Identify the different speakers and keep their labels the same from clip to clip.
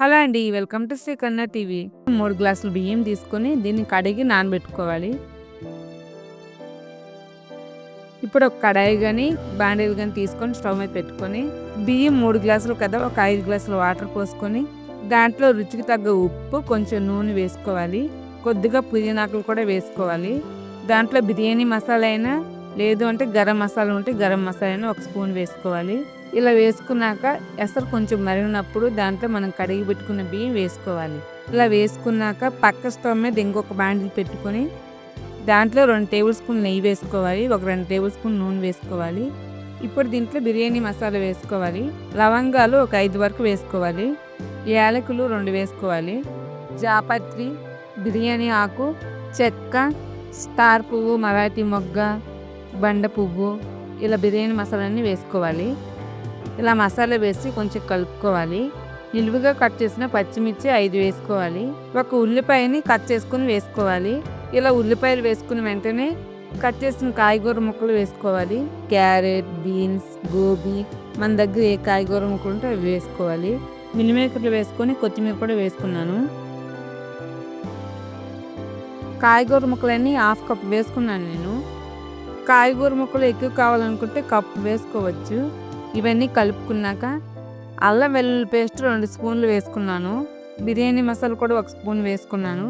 Speaker 1: Hello అండి welcome to Shri కన్నా TV. మూడు గ్లాసులు బియ్యం తీసుకొని దీన్ని కడిగి నానబెట్టుకోవాలి. ఇప్పుడు ఒక కడాయి కానీ బాండీలు కానీ తీసుకొని స్టవ్ మీద పెట్టుకొని బియ్యం మూడు గ్లాసులు కదా ఒక ఐదు గ్లాసులు వాటర్ పోసుకొని దాంట్లో రుచికి తగ్గ ఉప్పు కొంచెం నూనె వేసుకోవాలి. కొద్దిగా పుదీనాకులు కూడా వేసుకోవాలి. దాంట్లో బిర్యానీ మసాలా అయినా లేదు అంటే గరం మసాలా ఉంటే గరం మసాలాని ఒక స్పూన్ వేసుకోవాలి. ఇలా వేసుకున్నాక ఎసరు కొంచెం మరిగినప్పుడు దాంట్లో మనం కడిగి పెట్టుకున్న బియ్యం వేసుకోవాలి. ఇలా వేసుకున్నాక పక్క స్టవ్ మీద ఇంకొక బాండిల్ పెట్టుకొని దాంట్లో రెండు టేబుల్ స్పూన్ నెయ్యి వేసుకోవాలి. ఒక రెండు టేబుల్ స్పూన్ నూనె వేసుకోవాలి. ఇప్పుడు దీంట్లో బిర్యానీ మసాలా వేసుకోవాలి. లవంగాలు ఒక ఐదు వరకు వేసుకోవాలి. యాలకులు రెండు వేసుకోవాలి. జాపత్రి బిర్యానీ ఆకు చెక్క స్టార్ పువ్వు మరాఠీ మొగ్గ బండ పువ్వు ఇలా బిర్యానీ మసాలాన్ని వేసుకోవాలి. ఇలా మసాలా వేసి కొంచెం కలుపుకోవాలి. నిలువుగా కట్ చేసిన పచ్చిమిర్చి ఐదు వేసుకోవాలి. ఒక ఉల్లిపాయని కట్ చేసుకుని వేసుకోవాలి. ఇలా ఉల్లిపాయలు వేసుకుని వెంటనే కట్ చేసిన కాయగూర ముక్కలు వేసుకోవాలి. క్యారెట్ బీన్స్ గోబీ మన దగ్గర ఏ కాయగూర ముక్కలు ఉంటే అవి వేసుకోవాలి. మినిమేకర్లు వేసుకొని కొత్తిమీర కూడా వేసుకున్నాను. కాయగూర ముక్కలన్నీ హాఫ్ కప్ వేసుకున్నాను నేను. కాయగూర ముక్కలు ఎక్కువ కావాలనుకుంటే కప్ వేసుకోవచ్చు. ఇవన్నీ కలుపుకున్నాక అల్లం వెల్లుల్లి పేస్ట్ రెండు స్పూన్లు వేసుకున్నాను. బిర్యానీ మసాలా కూడా ఒక స్పూన్ వేసుకున్నాను.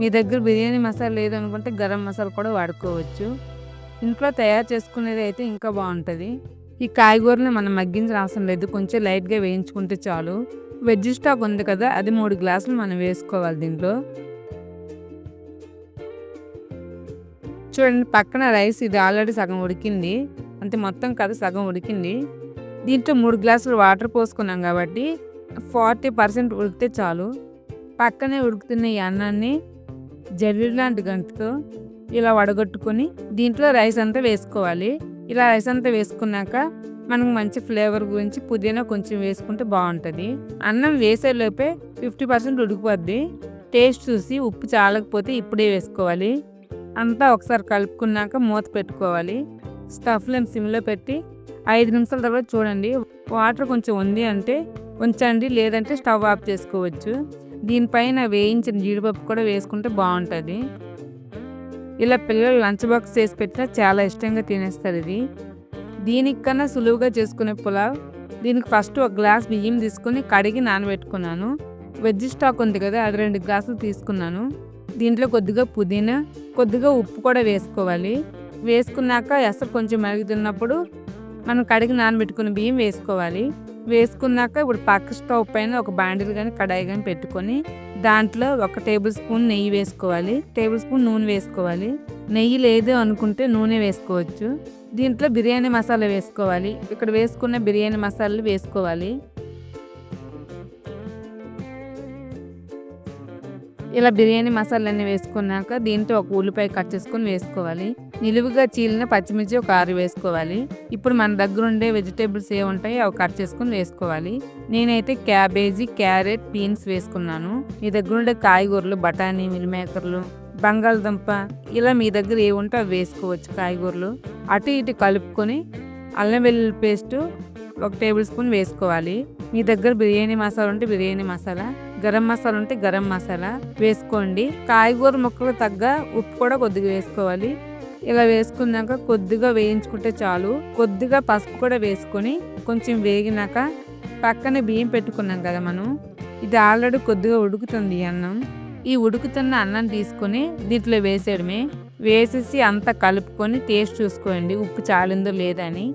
Speaker 1: మీ దగ్గర బిర్యానీ మసాలా లేదనుకుంటే గరం మసాలా కూడా వాడుకోవచ్చు. ఇంట్లో తయారు చేసుకునేది అయితే ఇంకా బాగుంటుంది. ఈ కాయగూరని మనం మగ్గించిన అవసరం లేదు. కొంచెం లైట్గా వేయించుకుంటే చాలు. వెజ్ స్టాక్ ఉంది కదా అది మూడు గ్లాసులు మనం వేసుకోవాలి దీంట్లో. చూడండి పక్కన రైస్ ఇది ఆల్రెడీ సగం ఉడికింది. అంటే మొత్తం కదా సగం ఉడికింది. దీంట్లో మూడు గ్లాసులు వాటర్ పోసుకున్నాం కాబట్టి ఫార్టీ పర్సెంట్ ఉడికితే చాలు. పక్కనే ఉడుకుతున్న ఈ అన్నాన్ని జల్లి లాంటి గంటతో ఇలా వడగొట్టుకొని దీంట్లో రైస్ అంతా వేసుకోవాలి. ఇలా రైస్ అంతా వేసుకున్నాక మనకు మంచి ఫ్లేవర్ గురించి పుదీనా కొంచెం వేసుకుంటే బాగుంటుంది. అన్నం వేసేలోపే ఫిఫ్టీ పర్సెంట్ ఉడికిపోద్ది. టేస్ట్ చూసి ఉప్పు చాలకపోతే ఇప్పుడే వేసుకోవాలి. అంతా ఒకసారి కలుపుకున్నాక మూత పెట్టుకోవాలి. స్టఫ్లను సిమ్లో పెట్టి ఐదు నిమిషాల తర్వాత చూడండి. వాటర్ కొంచెం ఉంది అంటే ఉంచండి లేదంటే స్టవ్ ఆఫ్ చేసుకోవచ్చు. దీనిపైన వేయించిన జీడిపప్పు కూడా వేసుకుంటే బాగుంటుంది. ఇలా పిల్లలు లంచ్ బాక్స్ చేసి పెట్టినా చాలా ఇష్టంగా తినేస్తారు ఇది. దీనికన్నా సులువుగా చేసుకునే పులావ్. దీనికి ఫస్ట్ ఒక గ్లాస్ బియ్యం తీసుకొని కడిగి నానబెట్టుకున్నాను. వెజ్ స్టాక్ ఉంది కదా అది రెండు గ్లాసులు తీసుకున్నాను. దీంట్లో కొద్దిగా పుదీనా కొద్దిగా ఉప్పు కూడా వేసుకోవాలి. వేసుకున్నాక ఎసరు కొంచెం మరుగుతున్నప్పుడు మనం కడిగి నానబెట్టుకున్న బియ్యం వేసుకోవాలి. వేసుకున్నాక ఇప్పుడు పక్క స్టవ్ పైన ఒక బాండిల్ కానీ కడాయి కానీ పెట్టుకొని దాంట్లో ఒక టేబుల్ స్పూన్ నెయ్యి వేసుకోవాలి. టేబుల్ స్పూన్ నూనె వేసుకోవాలి. నెయ్యి లేదు అనుకుంటే నూనె వేసుకోవచ్చు. దీంట్లో బిర్యానీ మసాలా వేసుకోవాలి. ఇక్కడ వేసుకున్న బిర్యానీ మసాలాలు వేసుకోవాలి. ఇలా బిర్యానీ మసాలాన్ని వేసుకున్నాక దీంట్లో ఒక ఉల్లిపాయ కట్ చేసుకొని వేసుకోవాలి. నిలువుగా చీలిన పచ్చిమిర్చి ఒక ఆరు వేసుకోవాలి. ఇప్పుడు మన దగ్గర ఉండే వెజిటేబుల్స్ ఏ ఉంటాయి అవి కట్ చేసుకొని వేసుకోవాలి. నేనైతే క్యాబేజీ క్యారెట్ బీన్స్ వేసుకున్నాను. మీ దగ్గర ఉండే కాయగూరలు బఠానీ మిల్మేకర్లు బంగాళదుంప ఇలా మీ దగ్గర ఏ ఉంటే అవి వేసుకోవచ్చు కాయగూరలు. అటు ఇటు కలుపుకొని అల్లం వెల్లుల్లి పేస్టు ఒక టేబుల్ స్పూన్ వేసుకోవాలి. మీ దగ్గర బిర్యానీ మసాలా ఉంటే బిర్యానీ మసాలా గరం మసాలా ఉంటే గరం మసాలా వేసుకోండి. కాయగూర ముక్కలు తగ్గ ఉప్పు కూడా కొద్దిగా వేసుకోవాలి. ఇలా వేసుకున్నాక కొద్దిగా వేయించుకుంటే చాలు. కొద్దిగా పసుపు కూడా వేసుకొని కొంచెం వేగినాక పక్కన బియ్యం పెట్టుకున్నాం కదా మనం. ఇది ఆల్రెడీ కొద్దిగా ఉడుకుతుంది ఈ అన్నం. ఈ ఉడుకుతున్న అన్నం తీసుకొని దీంట్లో వేసేయడమే. వేసేసి అంతా కలుపుకొని టేస్ట్ చూసుకోండి. ఉప్పు చాలిందో లేదని.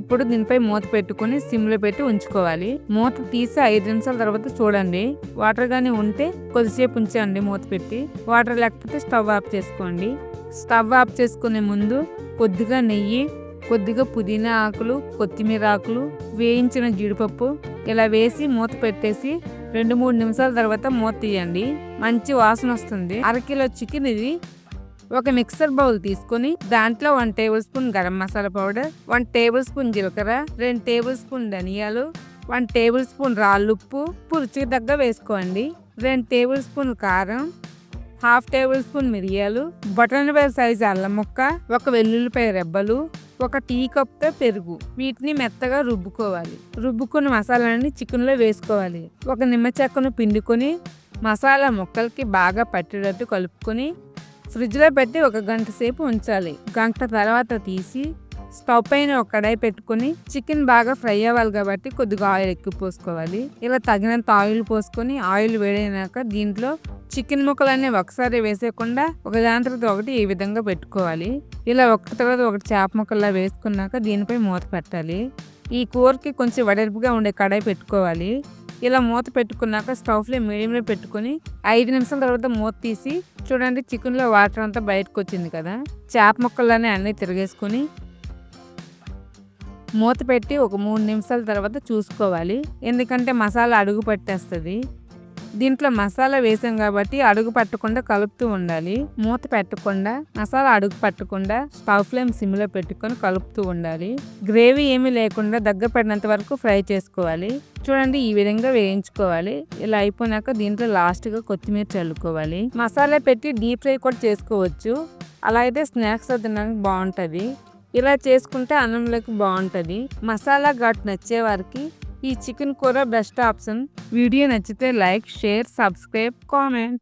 Speaker 1: ఇప్పుడు దీనిపై మూత పెట్టుకుని సిమ్లో పెట్టి ఉంచుకోవాలి. మూత తీసి ఐదు నిమిషాల తర్వాత చూడండి. వాటర్ కానీ ఉంటే కొద్దిసేపు ఉంచండి మూత పెట్టి. వాటర్ లేకపోతే స్టవ్ ఆఫ్ చేసుకోండి. స్టవ్ ఆఫ్ చేసుకునే ముందు కొద్దిగా నెయ్యి కొద్దిగా పుదీనా ఆకులు కొత్తిమీర ఆకులు వేయించిన జీడిపప్పు ఇలా వేసి మూత పెట్టేసి రెండు మూడు నిమిషాల తర్వాత మూత తీయండి. మంచి వాసన వస్తుంది. అరకిలో చికెన్ ఇది ఒక మిక్సర్ బౌల్ తీసుకొని దాంట్లో one tablespoon garam masala powder one tablespoon జీలకర్ర రెండు టేబుల్ స్పూన్ ధనియాలు వన్ టేబుల్ స్పూన్ రాళ్ళుప్పు రుచికి తగ్గ వేసుకోండి. రెండు టేబుల్ స్పూన్ కారం హాఫ్ టేబుల్ స్పూన్ మిరియాలు బటన్ వేల్ సైజ్ అల్లం ముక్క ఒక వెల్లుల్లిపాయ రెబ్బలు ఒక టీ కప్తో పెరుగు. వీటిని మెత్తగా రుబ్బుకోవాలి. రుబ్బుకున్న మసాలాని చికెన్లో వేసుకోవాలి. ఒక నిమ్మ చెక్కను పిండుకొని మసాలా ముక్కలకి బాగా పట్టేటట్టు కలుపుకొని ఫ్రిడ్జ్లో పెట్టి ఒక గంట సేపు ఉంచాలి. గంట తర్వాత తీసి స్టవ్ పైన ఒక కడాయి పెట్టుకొని చికెన్ బాగా ఫ్రై అవ్వాలి కాబట్టి కొద్దిగా ఆయిల్ ఎక్కువ పోసుకోవాలి. ఇలా తగినంత ఆయిల్ పోసుకొని ఆయిల్ వేడైనాక దీంట్లో చికెన్ ముక్కలన్నీ ఒకసారి వేసేయకుండా ఒక దాని తర్వాత ఒకటి ఈ విధంగా పెట్టుకోవాలి. ఇలా ఒకటి తర్వాత ఒకటి చేప ముక్కల్లా వేసుకున్నాక దీనిపై మూత పెట్టాలి. ఈ కూరకి కొంచెం వడెరుపుగా ఉండే కడాయి పెట్టుకోవాలి. ఇలా మూత పెట్టుకున్నాక స్టవ్ ఫ్లేమ్ మీడియంలో పెట్టుకొని ఐదు నిమిషాల తర్వాత మూత తీసి చూడండి చికెన్లో వాటర్ అంతా బయటకు వచ్చింది కదా. చేప ముక్కల్లోనే అన్నీ తిరిగేసుకొని మూత పెట్టి ఒక మూడు నిమిషాల తర్వాత చూసుకోవాలి. ఎందుకంటే మసాలా అడుగు పట్టేస్తుంది. దీంట్లో మసాలా వేసాం కాబట్టి అడుగు పట్టకుండా కలుపుతూ ఉండాలి. మూత పెట్టకుండా మసాలా అడుగు పట్టకుండా స్టవ్ ఫ్లేమ్ సిమ్లో పెట్టుకొని కలుపుతూ ఉండాలి. గ్రేవీ ఏమీ లేకుండా దగ్గర పడినంత వరకు ఫ్రై చేసుకోవాలి. చూడండి ఈ విధంగా వేయించుకోవాలి. ఇలా అయిపోయినాక దీంట్లో లాస్ట్గా కొత్తిమీర చల్లుకోవాలి. మసాలా పెట్టి డీప్ ఫ్రై కూడా చేసుకోవచ్చు. అలా అయితే స్నాక్స్ తినడానికి బాగుంటుంది. ఇలా చేసుకుంటే అన్నంలోకి బాగుంటుంది. మసాలా ఘాట్ నచ్చే వారికి ఈ చికెన్ కూర బెస్ట్ ఆప్షన్ వీడియో నచ్చితే లైక్ షేర్ సబ్స్క్రైబ్ కామెంట్